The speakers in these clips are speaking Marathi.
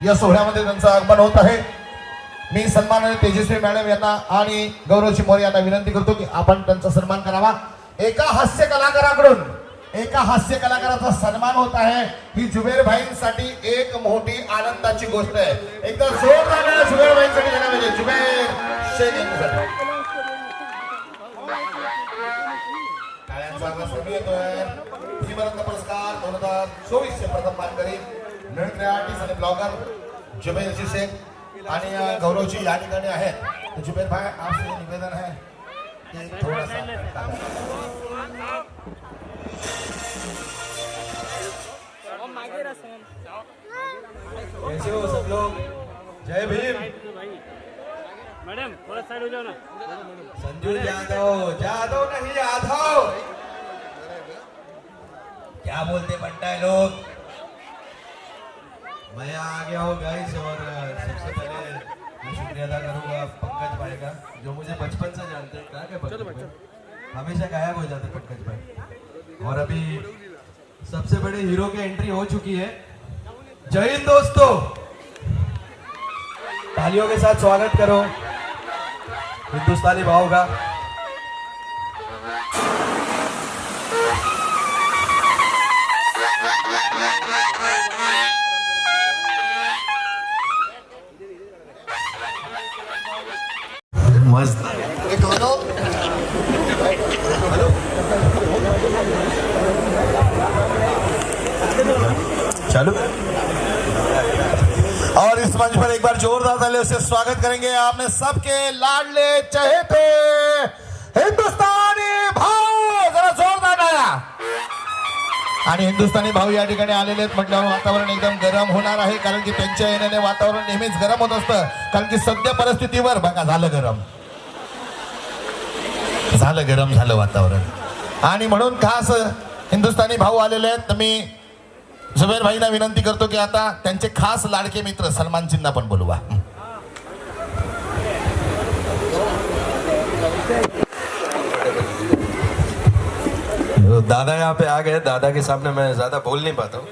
या सोहळ्यामध्ये त्यांचं आगमन होत आहे. मी सन्मान तेजस्वी मॅडम यांना आणि गौरव मोरे यांना विनंती करतो की आपण त्यांचा सन्मान करावा. एका हास्य कलाकाराकडून एका हास्य कलाकाराचा सन्मान होत आहे. ही जुबेर भाईंसाठी एक मोठी आनंदाची गोष्ट आहे. एकदा जोरदार टाळ्या जुबेर भाईंसाठी देणार पाहिजे जुबेर शेख येतोय. पुरस्कार दोन हजार चोवीसचे प्रथम मानकरी नृत्य आर्टिस्ट आणि ब्लॉगर जुबेरजी शेख आणि गौरवजी या ठिकाणी आहेत. जुबेर भाई आपसे निवेदन है कि थोड़ा सा कैसे हो सब लोग? जय भीम। मैडम थोड़ा साइड हो जाओ ना। संजू यादव यादव नहीं यादव। क्या बोलते बनता है लोग? मैं यहाँ आ गया हूँ गाइस और सबसे पहले मैं शुक्रिया अदा करूँगा पंकज भाई का जो मुझे बचपन से जानते हैं। कहाँ के पंकज भाई? हमेशा गायब हो जाते पंकज भाई। और अभी सबसे बड़े हीरो की एंट्री हो चुकी है। जय हिंद दोस्तों। तालियों के साथ स्वागत करो। हिंदुस्तानी भाव का। मस्त. चालू. और इस मंच पर एक बार जोरदार तालियों से स्वागत करेंगे आपने सबके लाडले चहेते। हिंदुस्तानी भाऊ जरा जोरदार आया आणि हिंदुस्थानी भाऊ या ठिकाणी आलेले आहेत. म्हटल्यावर वातावरण एकदम गरम होणार आहे कारण की त्यांच्या येण्याने वातावरण नेहमीच गरम होत असतं. कारण की सध्या परिस्थितीवर बघा झालं गरम. झालं गरम झालं वातावरण. आणि म्हणून खास हिंदुस्थानी भाऊ आलेले आहेत तर मी जुबेर भाईना विनंती करतो की आता त्यांचे खास लाडके मित्र सलमानजींना पण बोलवा. दादा यहाँ पे आ गए दादा के सामने मैं ज्यादा बोल नहीं पाता हूँ।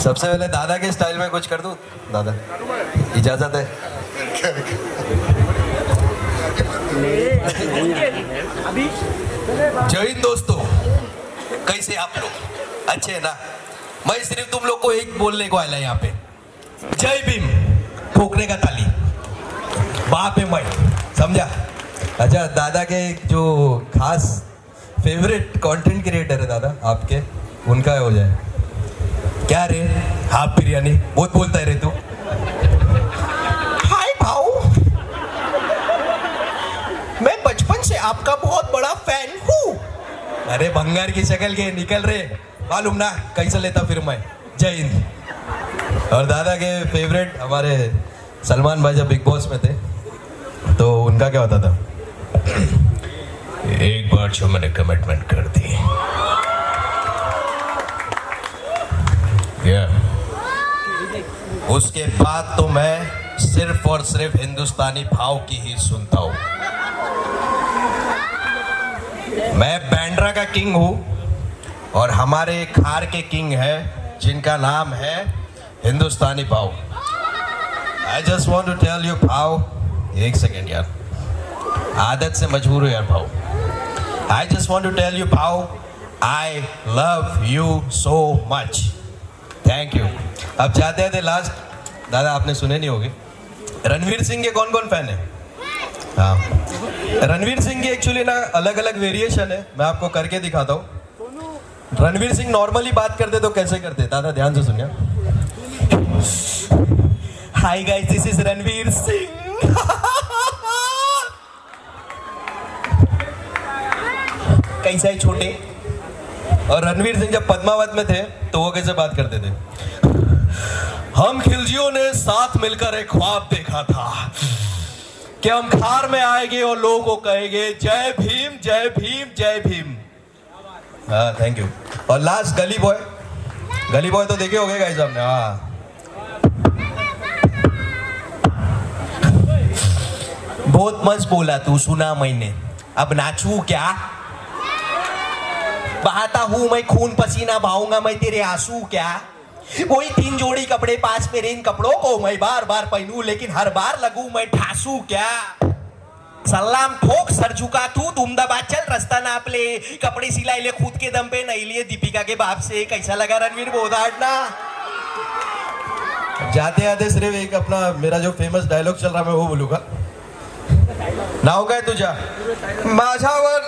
सबसे पहले दादा के स्टाइल में कुछ कर दूं? दादा इजाजत है। जय हिंद दोस्तों। कैसे आप लोग? अच्छे हैं ना? मैं सिर्फ़ तुम लोग को एक बोलने को आया यहाँ पे। जय भीम, ठोकने का ताली। बाप है मैं, समझा? अच्छा दादा के जो खास फेवरेट कंटेंट क्रिएटर है दादा, आपके, उनका हो जाए। क्या रे? हाफ़ बिरयानी, बहुत बोलता है रे तू। अरे भंगार की शक्ल के निकल रहे मालूम ना कैसे लेता फिर मैं। जय हिंद। और दादा के फेवरेट हमारे सलमान भाई जब बिग बॉस में थे तो उनका क्या होता था? एक बार जो मैंने कमिटमेंट कर दी। Yeah. उसके बाद तो मैं सिर्फ़ और सिर्फ़ हिंदुस्तानी भाव की ही सुनता हूँ। मैं बैंड्रा का किंग हूँ और हमारे खार के किंग है, जिनका नाम है हिंदुस्तानी पाव। I just want to tell you भाव एक सेकेंड यार। आदत से मजबूर हूँ यार भाव I just want to tell you भाव I love you so much thank you अब जाते हैं लास्ट। दादा, आपने सुने नहीं होगे। रणवीर सिंह के कौन कौन फ़ैन है? हाँ। रणवीर सिंह की एक्चुअली ना अलग अलग वेरिएशन है। मैं आपको करके दिखाता हूँ। रणवीर सिंह नॉर्मली बात करते तो कैसे करते? दादा, ध्यान से सुनिए। Hi guys this is Ranveer Singh. कैसा है छोटे? और रणवीर सिंह जब पद्मावत में थे तो वो कैसे बात करते थे? हम खिलजियों ने साथ मिलकर एक ख्वाब देखा था। कि हम खार में आएँगे और लोगों को कहेंगे, जय भीम जय भीम जय भीम. हाँ थैंक यू और last Gully boy Gully boy तो देखे हो गए गाइस आपने हाँ। बहुत मस्त बोला तू, सुना मैंने। अब नाचू क्या? बहाता हूँ मैं, खून पसीना बहाऊँगा मैं, तेरे आँसू क्या? वही तीन जोड़ी कपड़े पास मेरे इन कपड़ों को मैं बार बार पहनूं लेकिन हर बार लगूं मैं ठासू क्या? सलाम ठोक सर झुका तू तुमदाबाद चल रास्ता नाप ले। कपड़े सिलाई ले खुद के दम पे नहीं लिए दीपिका के बाप से। कैसा लगा रणवीर बोधाड़ना जाते आते सिर्फ़ एक अपना मेरा जो फ़ेमस डायलॉग चल रहा है मैं वो बोलूँगा। नाव काय तुझ्या माझ्यावर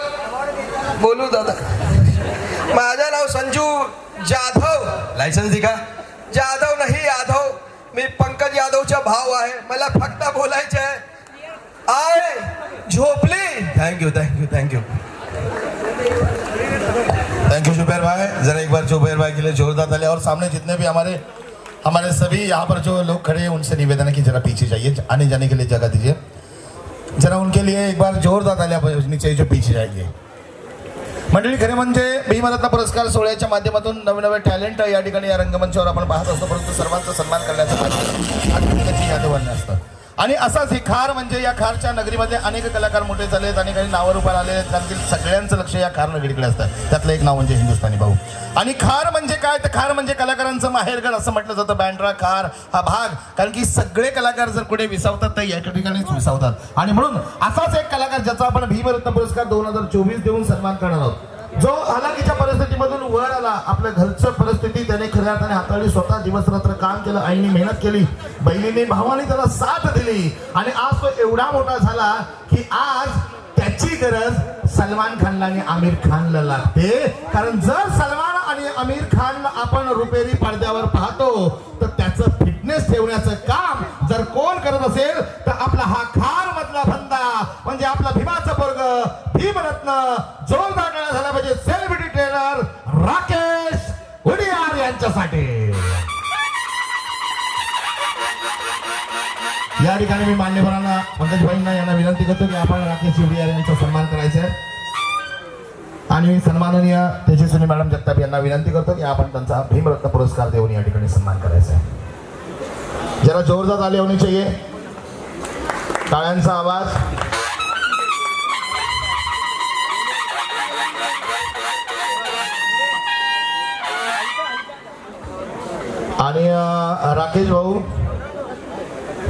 बोलू दादा। माझं नाव संजू। जाधव. लायसन्स का जाधव नाही यादव. मी पंकज यादवचा भाव आहे. मला फक्त बोलायचं आहे आय झोपली. Thank you thank you thank you thank you Zubair भाई जरा एक बार जुबैर भाई के लिए जोरदार ताली और सामने जितने भी हमारे हमारे सभी यहाँ पर जो लोग खड़े हैं उनसे निवेदन है कि जरा पीछे जाइए आने जाने के लिए जगह दीजिए। जरा उनके लिए एक बार जोरदार तालियां बजनी चाहिए जो पीछे जाएंगे। मंडळी खरे म्हणजे भीमरत्न पुरस्कार सोहळ्याच्या माध्यमातून नवे नवे टॅलेंट या ठिकाणी या रंगमंचावर आपण पाहत असतो परंतु सर्वांचा सन्मान करण्याचं यादवांना असतं. आणि असाच ही खार म्हणजे या खारच्या नगरीमध्ये अनेक कलाकार मोठे झालेत आणि काही नावारूपाला आले आहेत. कारण की सगळ्यांचं लक्ष या खार नगरीकडे असतं. त्यातलं एक नाव म्हणजे हिंदुस्थानी भाऊ. आणि खार म्हणजे काय? तर खार म्हणजे कलाकारांचं माहेरघर असं म्हटलं जातं. बँड्रा खार हा भाग. कारण की सगळे कलाकार जर कुठे विसावतात तर या ठिकाणीच विसावतात. आणि म्हणून असाच एक कलाकार ज्याचा आपण भीमरत्न पुरस्कार दोन हजार चोवीस देऊन सन्मान करणार आहोत. जो हलाखीच्या परिस्थितीमधून वर आला आपल्या घरचं परिस्थिती त्याने खऱ्या अर्थाने हाताळली स्वतः दिवस रात्र काम केलं आईने मेहनत केली बहिणीने भावाने त्याला साथ दिली. आणि आज तो एवढा मोठा झाला की आज त्याची गरज सलमान खानला आणि आमिर खानला लागते. कारण जर सलमान आणि आमिर खान आपण रुपेरी पडद्यावर पाहतो तर त्याचं फिटनेस ठेवण्याचं काम जर कोण करत असेल तर आपला हा खान मधला फंदा म्हणजे आपला भीमाचं भीमरत्न जोरदार टाळ्या झाला पाहिजे. सेलिब्रिटी ट्रेनर राकेश उडियार यांच्यासाठी. या ठिकाणी मी मान्यवरांना पंकजभाईंना यांना विनंती करतो की आपण राकेश उडियार यांचा सन्मान करायचा आणि सन्माननीय तेजस्विनी मॅडम जगताप यांना विनंती करतो की आपण त्यांचा भीमरत्न पुरस्कार देऊन या ठिकाणी सन्मान करायचा जरा जोरदार आले होणे चाहिए टाळ्यांचा आवाज. आणि राकेश भाऊ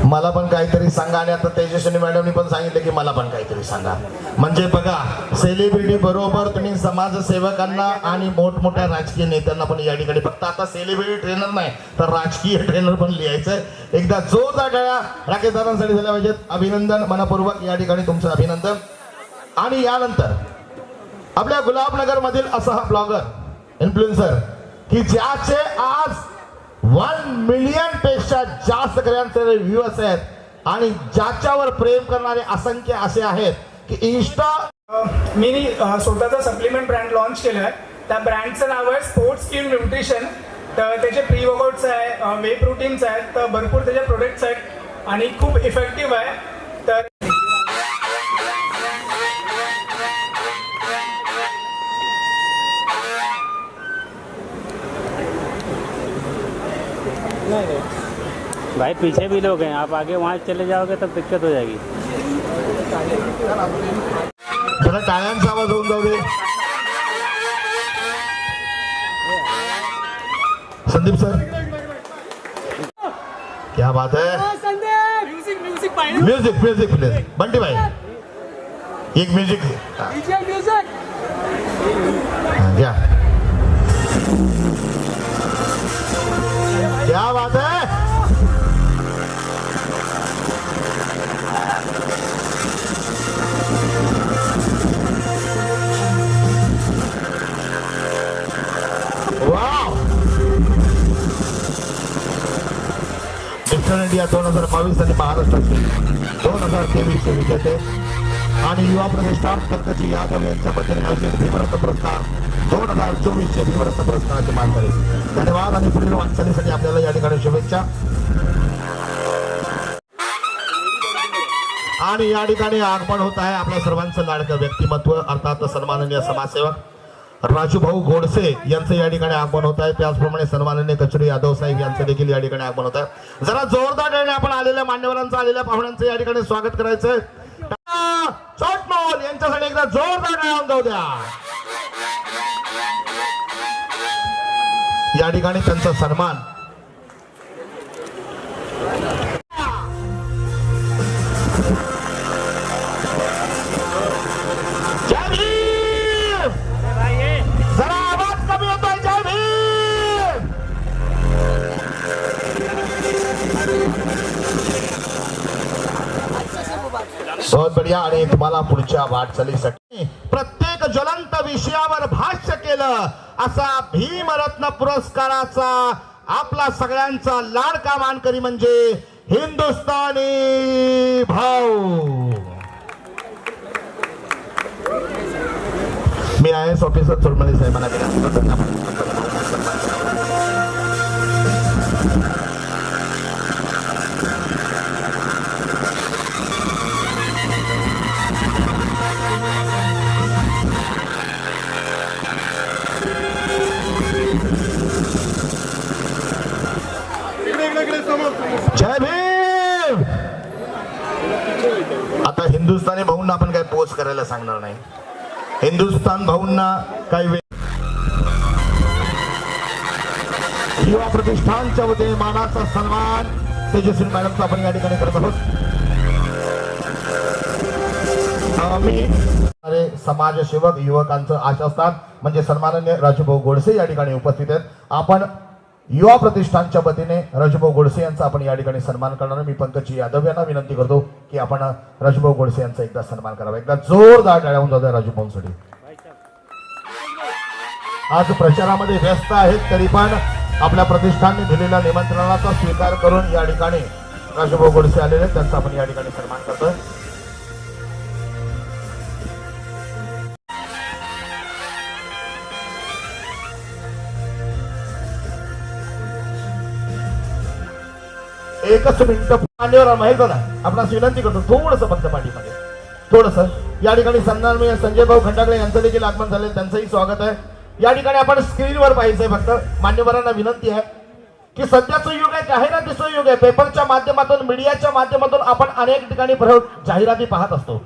मला पण काहीतरी सांगा आणि आता तेजस्विनी मॅडमनी पण सांगितलं की मला पण काहीतरी सांगा. म्हणजे बघा सेलिब्रिटी बरोबर तुम्ही समाजसेवकांना आणि मोठमोठ्या राजकीय नेत्यांना पण या ठिकाणी फक्त आता सेलिब्रिटी ट्रेनर नाही तर राजकीय ट्रेनर पण लिहायचंय. एकदा जोरदार टाळ्या राकेश दादांसाठी झाल्या पाहिजेत. अभिनंदन मनपूर्वक या ठिकाणी तुमचं अभिनंदन. आणि यानंतर आपल्या गुलाबनगर मधील असा हा ब्लॉगर इन्फ्लुएन्सर की ज्याचे आज वन मिलियनपेक्षा जास्त सगळ्यांचे व्ह्यूअर्स आहेत आणि ज्याच्यावर प्रेम करणारे असंख्य असे आहेत की इन्स्टा मी स्वतःचा सप्लिमेंट ब्रँड लॉन्च केला आहे त्या ब्रँडचं नाव आहे स्पोर्ट्स स्किन न्यूट्रिशन तर त्याचे प्री वर्कआउट्स आहे वे प्रोटीन्स आहेत तर भरपूर त्याचे प्रोडक्ट्स आहेत आणि खूप इफेक्टिव्ह आहे. भाई पीछे भी लोग हैं। आप आगे वहाँ चले जाओगे तब दिक्कत हो जाएगी। जरा टाळ्यांचा आवाज़ होऊन जाऊ दे संदीप सर। क्या बात है? म्युझिक म्युझिक प्लीज़ बंटी भाई एक म्यूज़िक घ्या मिस्टर इंडिया दोन हजार बावीस आणि महाराष्ट्राचे. दोन हजार तेवीसचे विजेते आणि युवा प्रतिष्ठान पंकजी यादव यांच्या वतीने आयोजित भीमरत्न पुरस्कार. दोन हजार चोवीसचे भीमरत्न पुरस्काराचे मानकरी. धन्यवाद आणि पुढील वाटचालीसाठी आपल्याला या ठिकाणी शुभेच्छा. आणि या ठिकाणी आगमन होत आहे आपल्या सर्वांचं लाडकं व्यक्तिमत्व अर्थात सन्माननीय समाजसेवक. राजूभाऊ घोडसे यांचं या ठिकाणी आगमन होत आहे. त्याचप्रमाणे सन्माननीय कचरू यादव साहेब यांचं देखील या ठिकाणी आगमन होत आहे. जरा जोरदार आपण आलेल्या मान्यवरांचं आलेल्या पाहुण्यांचं या ठिकाणी स्वागत करायचंय. चोटमोल यांच्यासाठी एकदा जोरदार जाऊ द्या. या ठिकाणी त्यांचा सन्मान. बहुत बढिया। आणि तुम्हाला पुढच्या वाटचालीसाठी प्रत्येक ज्वलंत विषयावर भाष्य केलं. असा भीमरत्न पुरस्काराचा आपला सगळ्यांचा लाडका मानकरी म्हणजे हिंदुस्थानी भाऊ. मी आय एस ऑफिसर चोरमले साहेबांना आपण करायला सांगणार नाही. हिंदुस्थान भाऊंना काही वेळ युवा प्रतिष्ठानच्या वतीने मानाचा सन्मान तेजस्वी मॅडमचा आपण या ठिकाणी करत आहोत. मी अरे समाजसेवक युवकांचं आशास्थान म्हणजे सन्माननीय राजूभाऊ गोडसे या ठिकाणी उपस्थित आहेत. आपण युवा प्रतिष्ठानच्या वतीने राजूभाऊ गोडसे यांचा आपण या ठिकाणी सन्मान करणार मी पंकजी यादव यांना विनंती करतो की आपण राजूभाऊ गोडसे यांचा एकदा सन्मान करावा. एकदा जोरदार टाळ्या होऊन जातो राजूभाऊंसाठी आज प्रचारामध्ये व्यस्त आहेत तरी पण आपल्या प्रतिष्ठानने दिलेल्या निमंत्रणाचा स्वीकार करून या ठिकाणी राजूभाऊ गोडसे आलेले त्यांचा आपण या ठिकाणी सन्मान करतोय. एकच मिनिट मान्यवर माहीत ना आपणास विनंती करतो थोडस फक्त पाठीमध्ये थोडस. या ठिकाणी सन्माननीय संजय भाऊ खंडागळे यांचं देखील आगमन झाले त्यांचंही स्वागत आहे. या ठिकाणी आपण स्क्रीनवर पाहिजे फक्त मान्यवरांना विनंती आहे की सध्याचं युग आहे जाहिरातीचं युग आहे. पेपरच्या माध्यमातून मीडियाच्या माध्यमातून आपण अनेक ठिकाणी जाहिराती पाहत असतो.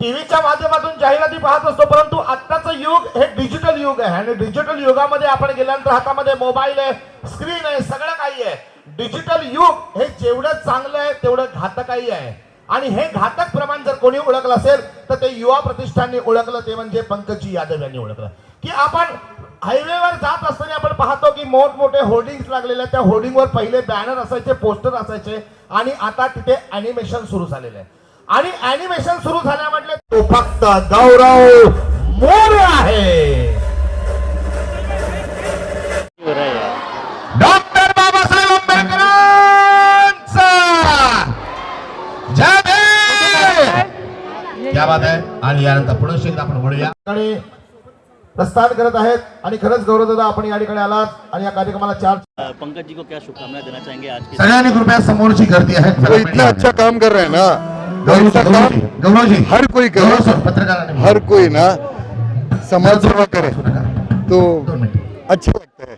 टीव्हीच्या माध्यमातून जाहिराती पाहत असतो परंतु आत्ताचं युग हे डिजिटल युग आहे. आणि डिजिटल युगामध्ये आपण गेल्यानंतर हातामध्ये मोबाईल आहे स्क्रीन आहे सगळं काही आहे. डिजिटल युग हे जेवढं चांगलं आहे तेवढं घातकही आहे. आणि हे घातक प्रमाण जर कोणी ओळखलं असेल तर ते युवा प्रतिष्ठानने ओळखलं ते म्हणजे पंकजी यादव यांनी ओळखलं. की आपण हायवेवर जात असताना आपण पाहतो की मोठमोठे होर्डिंग्स लागलेले आहेत. त्या होर्डिंगवर पहिले बॅनर असायचे पोस्टर असायचे आणि आता तिथे अॅनिमेशन सुरू झालेलं आहे. आणि अॅनिमेशन सुरू झाल्या म्हटलं तो फक्त गौरव मोरे आहे क्या बात आहे आणि यानंतर पुढे शेत आपण आणि प्रस्थान करत आहेत आणि खरंच गौरव दादा आपण या ठिकाणी आलात आणि या कार्यक्रमाला चार पंकज जी को क्या शुभकामनाएं देना चाहेंगे आज के सगळ्यांनी कृपया समोरची गर्दी आहे. वो इतना अच्छा काम कर रहे हैं ना। गौरव हर कोई करे। गौरव सर पत्रकारांनी हर कोई ना समाज सेवा करे। तो अच्छा लगता है।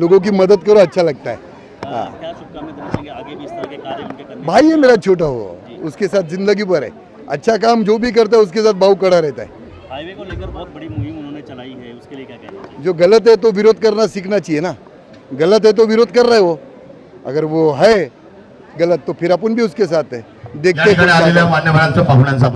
लोगों की मदद करो अच्छा लगता है। आ, क्या शुभकामनाएं देना चाहेंगे आगे भी इस तरह के कार्य उनके करने भाई है मेरा छोटा वो उसके साथ जिंदगी भर है। अच्छा काम जो भी करता है उसके साथ भाव कड़ा रहता है हाईवे को लेकर बहुत बड़ी मुहिम उन्होंने चलाई है उसके लिए क्या कहना है? जो गलत है तो विरोध करना सीखना चाहिए ना गलत है तो विरोध कर रहे है वो अगर वो है गलत तो फिर अपन भी उसके साथ है देखते। मान्यवरांचं पाहुण्यांचा